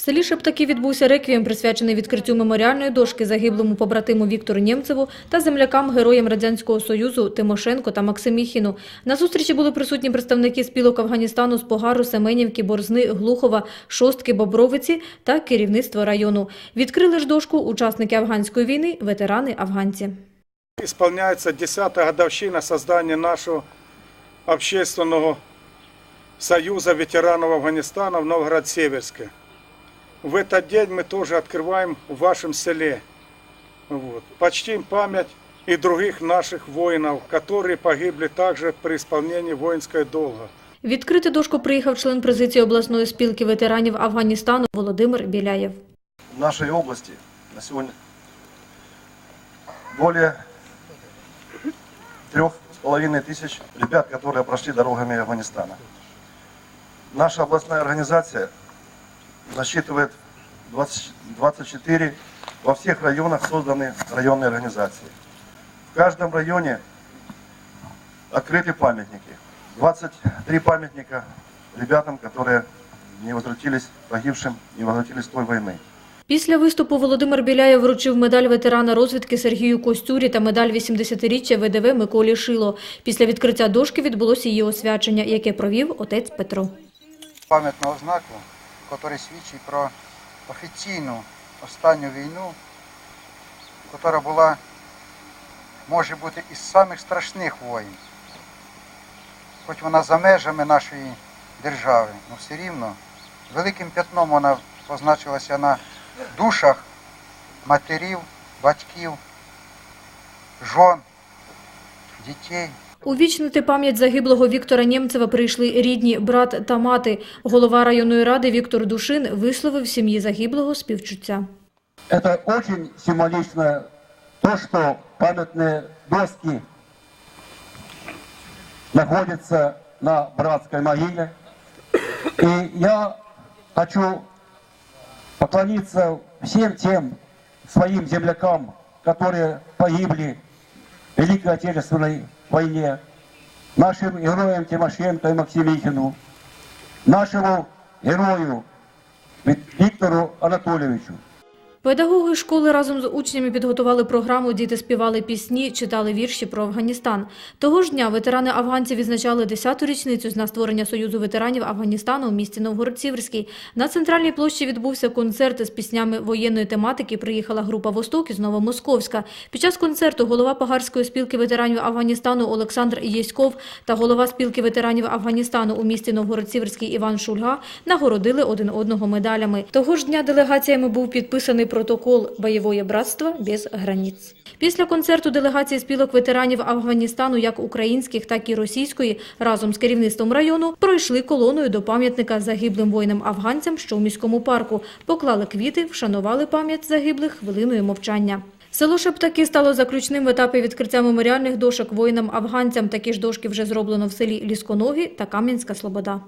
В селі Шептаки відбувся реквієм, присвячений відкриттю меморіальної дошки загиблому побратиму Віктору Нємцеву та землякам героям Радянського Союзу Тимошенко та Максиміхіну. На зустрічі були присутні представники спілок Афганістану з Погару, Семенівки, Борзни, Глухова, Шостки, Бобровиці та керівництво району. Відкрили ж дошку учасники афганської війни, ветерани-афганці. Исполняется 10-я годовщина создания нашего общественного союза ветеранов Афганистана в Новгород-Северске В этот день мы тоже открываем в вашем селе. Вот. Почтим память и других наших воинов, которые погибли также при исполнении воинской долга. Відкрити дошку приїхав член президії обласної спілки ветеранів Афганістану Володимир Біляєв. в нашей области на сегодня более трех с половиной тысяч ребят, которые прошли дорогами Афганистана. Наша областная организация насчитывает 20 24 во всех районах созданы районные организации. В каждом районе открыты памятники. 23 памятника ребятам, которые не возвратились, погибшим, не возвратились с той войны. Після виступу Володимир Біляєв вручив медаль ветерана розвідки Сергію Костюрі та медаль 80-річчя ВДВ Миколі Шило. Після відкриття дошки відбулося її освячення, яке провів отець Петро. пам'ятного знаку, який свідчить про офіційну останню війну, яка була, може бути, із самих страшних воїн. Хоч вона за межами нашої держави, але все рівно великим п'ятном вона позначилася на душах матерів, батьків, жон, дітей. Увічнити пам'ять загиблого Віктора Нємцева прийшли рідні, брат та мати. Голова районної ради Віктор Душин висловив сім'ї загиблого співчуття. Это очень символично то, что памятные доски находятся на братской могиле. И я хочу поклониться всем тем своим землякам, которые погибли в Великой Отечественной войне, нашим героям Тимошенко и Максимихину, нашему герою Виктору Анатольевичу. Педагоги школи разом з учнями підготували програму «Діти співали пісні, читали вірші про Афганістан». Того ж дня ветерани афганці відзначали 10-ту річницю з дня створення Союзу ветеранів Афганістану у місті Новгород-Сіверський. На центральній площі відбувся концерт з піснями воєнної тематики. Приїхала група «Восток» із Новомосковська. Під час концерту голова Пагарської спілки ветеранів Афганістану Олександр Єськов та голова спілки ветеранів Афганістану у місті Новгород-Сіверський Іван Шульга нагородили один одного медалями. Того ж дня делегаціями був підписаний протокол «Бойовое братство без границ». Після концерту делегації спілок ветеранів Афганістану, як українських, так і російської, разом з керівництвом району пройшли колоною до пам'ятника загиблим воїнам-афганцям, що у міському парку, поклали квіти, вшанували пам'ять загиблих хвилиною мовчання. Село Шептаки стало заключним в етапі відкриття меморіальних дошок воїнам-афганцям. Такі ж дошки вже зроблено в селі Лісконогі та Кам'янська Слобода.